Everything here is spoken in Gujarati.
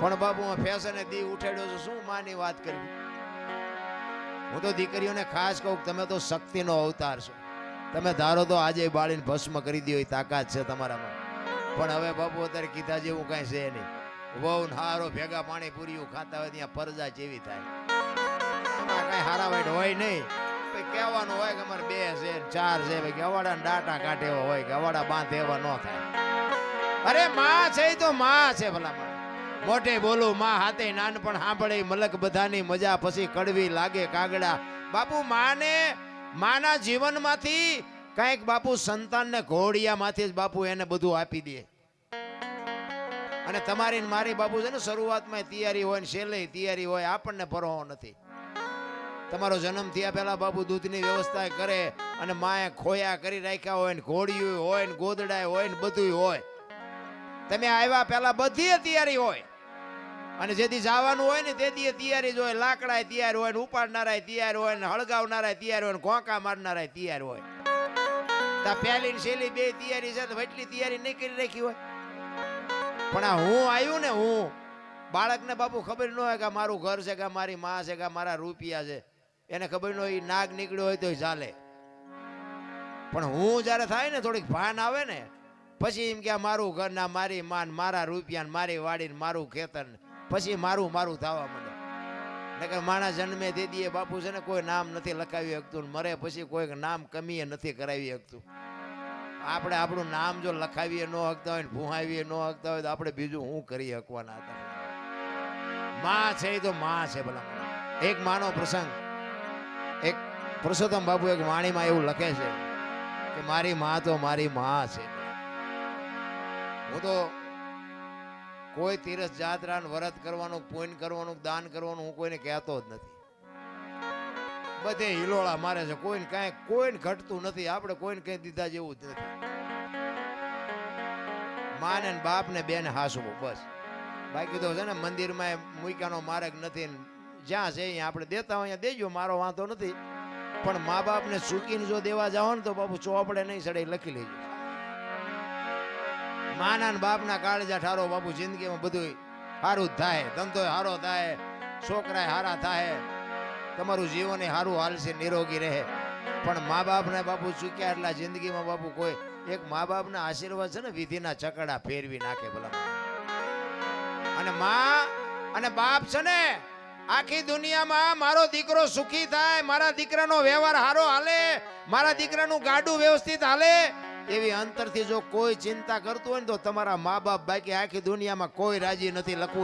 પણ બાબુ, હું ફેશને દી ઉઠાડ્યો છું, શું માની વાત કરવી? હું તો દીકરીઓને ખાસ કહું તમે તો શક્તિનો અવતાર છો. તમે ધારો તો આજે બાળીને ભસ્મ કરી દો એ તાકાત છે તમારામાં. પણ હવે બાપુ અત્યારે કીધા જેવું કાંઈ છે નહીં. વહુ હારો ભેગા પાણી પૂરીયું ખાતા હોય ત્યાં પરજા જેવી થાય. કાંઈ હારા વાઈટ હોય નહીં. કહેવાનું હોય કે અમારે બે છે ચાર છે ગવાડા ડાટા કાઢે હોય ગવાડા બાંધે એવા ન થાય. અરે માં છે તો માં છે ભલા માં મોટે બોલું, માં હાથે નાનપણ સાંભળે, મલક બધાની મજા પછી કડવી લાગે કાગડા. બાપુ, માને, માના જીવનમાંથી કંઈક બાપુ સંતાનને ઘોડિયામાંથી જ બાપુ એને બધું આપી દે. અને તમારી મારી બાપુ છે ને, શરૂઆતમાં તૈયારી હોય ને, છેલ્લે તૈયારી હોય, આપણને પરવો નથી. તમારો જન્મ થયા પહેલા બાપુ દૂધની વ્યવસ્થા કરે અને માએ ખોયા કરી રાખ્યા હોય ને, ઘોડિયું હોય ને, ગોદડાય હોય ને બધું હોય. તમે આવ્યા પહેલા બધી તૈયારી હોય. અને જેથી જવાનું હોય ને તેથી તૈયારી જ હોય. લાકડા તૈયાર હોય ને ઉપાડનારા તૈયાર હોય ને હળગાવનારા તૈયાર હોય ને ઘોંકા મારનારા તૈયાર હોય. તા પહેલી ને છેલ્લી બે તૈયારી છે, તો એટલી તૈયારી નહીં કરી રાખી હોય. પણ આ હું આવ્યું ને હું, બાળકને બાપુ ખબર ન હોય કે મારું ઘર છે, કે મારી માં છે, કે મારા રૂપિયા છે. એને ખબર ન હોય નાગ નીકળ્યો હોય તો ચાલે. પણ હું જ્યારે થાય ને થોડીક ભાન આવે ને, પછી એમ કે મારું ઘર ના મારી માન મારા રૂપિયા મારી વાડી મારું ખેતર ને પછી મારું મારું થવા માંડે. નકર માણસ જન્મે તે દીએ બાપુ છે ને કોઈ નામ નથી લખાવી શકતું મરે પછી કોઈક નામ કમીએ નથી કરાવી શકતું. આપણે આપણું નામ જો લખાવીએ ન હકતા હોય ને ભૂહાવીએ ન હકતા હોય તો આપણે બીજું શું કરી શકવાના હતા? માં છે એ તો માં છે ભલા. એક માનો પ્રસંગ. એક પુરુષોત્તમ બાપુ એક વાણીમાં એવું લખે છે કે મારી માં તો મારી માં છે. હું તો કોઈ તીરથ જાત્રા વ્રત કરવાનું પુણ્ય કરવાનું, દાન કરવાનું હું કોઈને કહેતો જ નથી. બધે હિલોળા મારે છે. કોઈને કાંઈ, કોઈને ઘટતું નથી. આપણે કોઈને કઈ દીધા જેવું જ નથી. માને ને બાપ ને બેન હાસવું, બસ. બાકી તો છે ને, મંદિરમાં મૂક્યાનો માર્ગ નથી જ્યાં છે અહીંયા આપણે દેતા હોય દેજો, મારો વાંધો નથી. પણ મા બાપને ચૂકીને જો દેવા જાઓ ને તો બાપુ ચોપડે નહીં સડે લખી લેજો. માના ને બાપના કાળજા ઠારો બાપુ જિંદગીમાં બધું સારું થાય. ધંધો સારો થાય છોકરા સારા થાય. તમારું જીવન સારું હાલશે, નિરોગી રહે. પણ મા બાપને બાપુ ચૂક્યા એટલા જિંદગીમાં બાપુ કોઈ એક મા બાપના આશીર્વાદ છે ને, વિધિના ચકડા ફેરવી નાખે ભલા. અને મા અને બાપ છે ને, આખી દુનિયામાં મારો દીકરો સુખી થાય, મારા દીકરાનો વ્યવહાર સારો હાલે, મારા દીકરાનું ગાડું વ્યવસ્થિત હાલે એવી અંતરથી જો કોઈ ચિંતા કરતું હોય ને તો તમારા મા બાપ બાકી આખી દુનિયામાં કોઈ રાજી નથી લખવું.